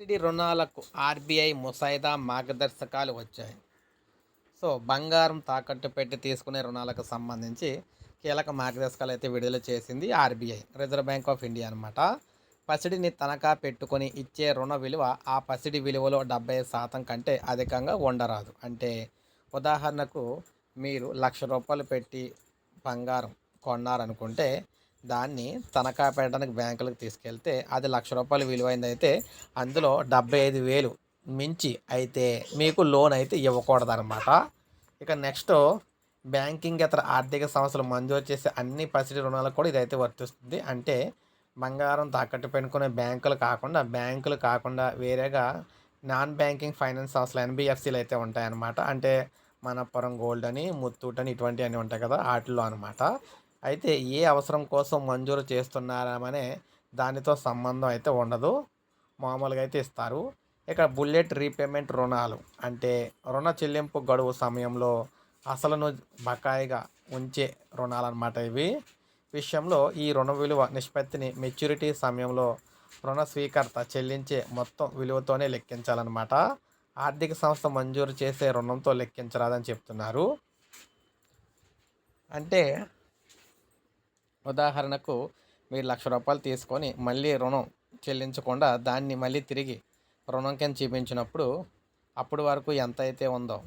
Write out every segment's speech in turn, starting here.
Subsidy రుణాలకు RBI ముసాయిదా మార్గదర్శకాలు వచ్చాయి. సో బంగారం తాకట్టు పెట్టి తీసుకునే రుణాలకు సంబంధించి కీలక మార్గదర్శకాలు అయితే విడుదల చేసింది RBI reserve bank of India అనమాట పసిడిని తనఖా పెట్టుకొని ఇచ్చే రుణ విలువ ఆ పసిడి విలువలో డెబ్బై శాతం కంటే అధికంగా ఉండరాదు. అంటే ఉదాహరణకు మీరు లక్ష రూపాయలు పెట్టి బంగారం కొన్నారనుకుంటే దాన్ని తనఖా పెట్టడానికి బ్యాంకులకు తీసుకెళ్తే అది లక్ష రూపాయలు విలువైంది అయితే అందులో డెబ్బై ఐదు వేలు మించి అయితే మీకు లోన్ అయితే ఇవ్వకూడదు అనమాట ఇక నెక్స్ట్ బ్యాంకింగ్ ఇతర ఆర్థిక సంస్థలు మంజూరు చేసే అన్ని పసిడి రుణాలకు కూడా ఇదైతే వర్తిస్తుంది. అంటే బంగారం తాకట్టు పెట్టుకునే బ్యాంకులు కాకుండా బ్యాంకులు కాకుండా వేరేగా నాన్ బ్యాంకింగ్ ఫైనాన్స్ సంస్థలు ఎన్బిఎఫ్సిలు అయితే ఉంటాయన్నమాట. అంటే మనపురం గోల్డ్ అని ముత్తూట్ అని ఇటువంటివన్నీ ఉంటాయి కదా వాటిల్లో అనమాట అయితే ఏ అవసరం కోసం మంజూరు చేస్తున్నారనే దానితో సంబంధం అయితే ఉండదు. మామూలుగా అయితే ఇస్తారు. ఇక బుల్లెట్ రీపేమెంట్ రుణాలు. అంటే రుణ చెల్లింపు గడువు సమయంలో అసలును బకాయిగా ఉంచే రుణాలు అనమాట ఇవి. విషయంలో ఈ రుణ విలువ నిష్పత్తిని మెచ్యూరిటీ సమయంలో రుణ స్వీకర్త చెల్లించే మొత్తం విలువతోనే లెక్కించాలన్నమాట. ఆర్థిక సంస్థ మంజూరు చేసే రుణంతో లెక్కించరాదని చెప్తున్నారు. అంటే ఉదాహరణకు మీరు లక్ష రూపాయలు తీసుకొని మళ్ళీ రుణం చెల్లించకుండా దాన్ని మళ్ళీ తిరిగి రుణం కింద చూపించినప్పుడు అప్పుడు వరకు ఎంత అయితే ఉందో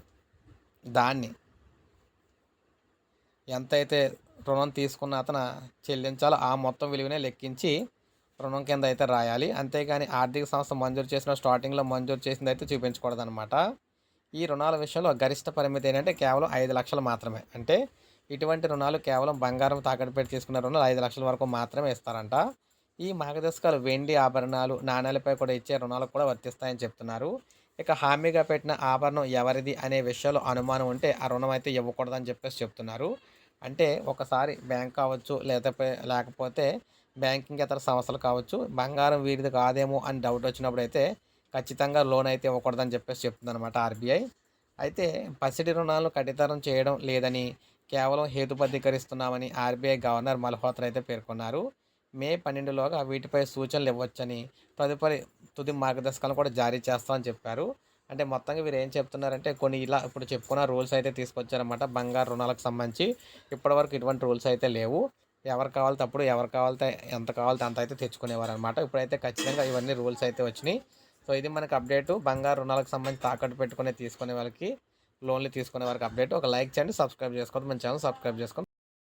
దాన్ని ఎంతైతే రుణం తీసుకున్న అతను చెల్లించాలో ఆ మొత్తం విలువనే లెక్కించి రుణం కింద అయితే రాయాలి. అంతేగాని ఆర్థిక సంస్థ మంజూరు చేసిన స్టార్టింగ్లో మంజూరు చేసింది అయితే చూపించకూడదు అనమాట ఈ రుణాల విషయంలో గరిష్ట పరిమితి ఏంటంటే కేవలం ఐదు లక్షలు మాత్రమే. అంటే ఇటువంటి రుణాలు కేవలం బంగారం తాకట్టు పెట్టి తీసుకున్న రుణాలు ఐదు లక్షల వరకు మాత్రమే ఇస్తారంట. ఈ మార్గదర్శకాలు వెండి ఆభరణాలు నాణ్యాలపై కూడా ఇచ్చే రుణాలకు కూడా వర్తిస్తాయని చెప్తున్నారు. ఇక హామీగా పెట్టిన ఆభరణం ఎవరిది అనే విషయంలో అనుమానం ఉంటే ఆ రుణం అయితే ఇవ్వకూడదని చెప్పేసి చెప్తున్నారు. అంటే ఒకసారి బ్యాంక్ కావచ్చు లేకపోతే లేకపోతే బ్యాంకింగ్ ఇతర సంస్థలు కావచ్చు బంగారం వీరిది కాదేమో అని డౌట్ వచ్చినప్పుడు అయితే ఖచ్చితంగా లోన్ అయితే ఇవ్వకూడదని చెప్పేసి చెప్తుంది అనమాట ఆర్బీఐ. అయితే పసిడి రుణాలను కఠితరం చేయడం లేదని కేవలం హేతుబద్ధీకరిస్తున్నామని ఆర్బీఐ గవర్నర్ మల్హోత్రా అయితే పేర్కొన్నారు. మే పన్నెండులోగా వీటిపై సూచనలు ఇవ్వచ్చని తదుపరి తుది మార్గదర్శకాలను కూడా జారీ చేస్తామని చెప్పారు. అంటే మొత్తంగా వీరు ఏం చెప్తున్నారంటే కొన్ని ఇలా ఇప్పుడు చెప్పుకున్న రూల్స్ అయితే తీసుకొచ్చారన్నమాట. బంగారు రుణాలకు సంబంధించి ఇప్పటివరకు ఇటువంటి రూల్స్ అయితే లేవు. ఎవరు కావాలితే అప్పుడు ఎవరు కావాలితే ఎంత కావాలితే అంత అయితే తెచ్చుకునేవారు అనమాట ఇప్పుడైతే ఖచ్చితంగా ఇవన్నీ రూల్స్ అయితే వచ్చినాయి. సో ఇది మనకి అప్డేటు. బంగారు రుణాలకు సంబంధించి తాకట్టు పెట్టుకునే తీసుకునే వాళ్ళకి లోన్లు తీసుకునే వారికి అప్డేట్. ఒక లైక్ చేయండి సబ్స్క్రైబ్ చేసుకోండి మన ఛానల్ సబ్స్క్రైబ్ చేసుకోండి.